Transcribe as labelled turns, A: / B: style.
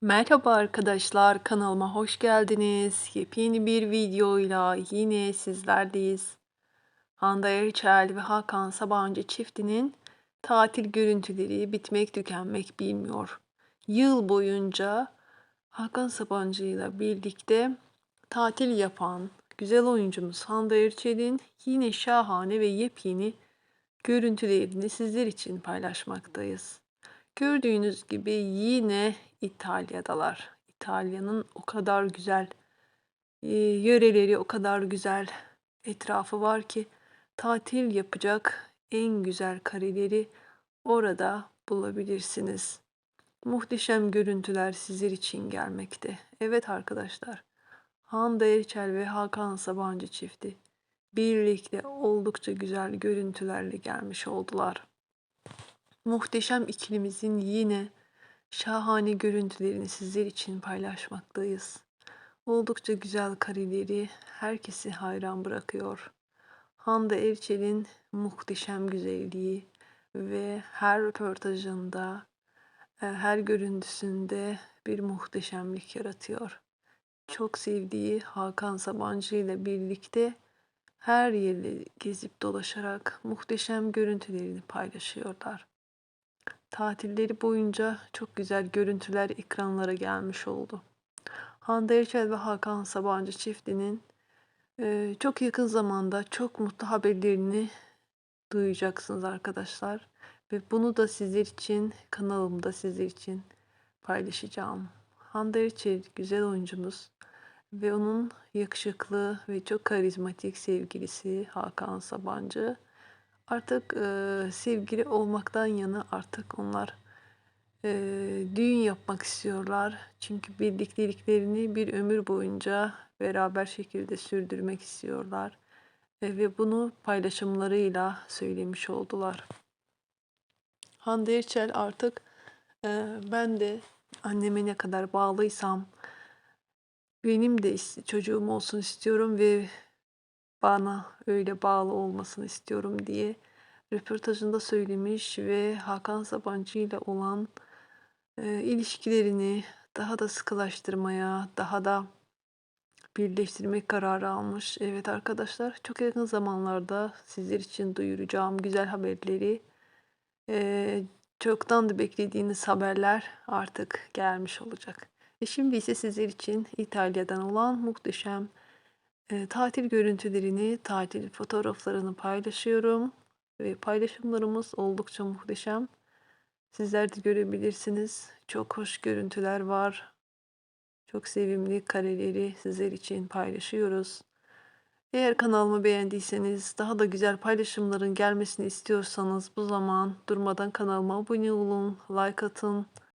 A: Merhaba arkadaşlar, kanalıma hoş geldiniz. Yepyeni bir videoyla yine sizlerleyiz. Hande Erçel ve Hakan Sabancı çiftinin tatil görüntüleri bitmek tükenmek bilmiyor. Yıl boyunca Hakan Sabancı ile birlikte tatil yapan güzel oyuncumuz Hande Erçel'in yine şahane ve yepyeni görüntülerini sizler için paylaşmaktayız. Gördüğünüz gibi yine İtalya'dalar. İtalya'nın o kadar güzel e, yöreleri, o kadar güzel etrafı var ki tatil yapacak en güzel kareleri orada bulabilirsiniz. Muhteşem görüntüler sizler için gelmekte. Evet arkadaşlar, Hande Erçel ve Hakan Sabancı çifti birlikte oldukça güzel görüntülerle gelmiş oldular. Muhteşem ikilimizin yine şahane görüntülerini sizler için paylaşmaktayız. Oldukça güzel kareleri herkesi hayran bırakıyor. Hande Erçel'in muhteşem güzelliği ve her röportajında, e, her görüntüsünde bir muhteşemlik yaratıyor. Çok sevdiği Hakan Sabancı ile birlikte her yeri gezip dolaşarak muhteşem görüntülerini paylaşıyorlar. Tatilleri boyunca çok güzel görüntüler ekranlara gelmiş oldu. Hande Erçel ve Hakan Sabancı çiftinin e, çok yakın zamanda çok mutlu haberlerini duyacaksınız arkadaşlar. Ve bunu da sizler için kanalımda sizler için paylaşacağım. Hande Erçel güzel oyuncumuz ve onun yakışıklı ve çok karizmatik sevgilisi Hakan Sabancı artık e, sevgili olmaktan yana artık onlar e, düğün yapmak istiyorlar. Çünkü birlikteliklerini bir ömür boyunca beraber şekilde sürdürmek istiyorlar. E, ve bunu paylaşımlarıyla söylemiş oldular. Hande Erçel artık e, ben de anneme ne kadar bağlıysam benim de çocuğum olsun istiyorum ve bana öyle bağlı olmasını istiyorum diye röportajında söylemiş ve Hakan Sabancı ile olan e, ilişkilerini daha da sıkılaştırmaya, daha da birleştirmek kararı almış. Evet arkadaşlar çok yakın zamanlarda sizler için duyuracağım güzel haberleri e, çoktan da beklediğiniz haberler artık gelmiş olacak. E şimdi ise sizler için İtalya'dan olan muhteşem tatil görüntülerini, tatil fotoğraflarını paylaşıyorum. Ve paylaşımlarımız oldukça muhteşem. Sizler de görebilirsiniz. Çok hoş görüntüler var. Çok sevimli kareleri sizler için paylaşıyoruz. Eğer kanalımı beğendiyseniz, daha da güzel paylaşımların gelmesini istiyorsanız bu zaman durmadan kanalıma abone olun, like atın.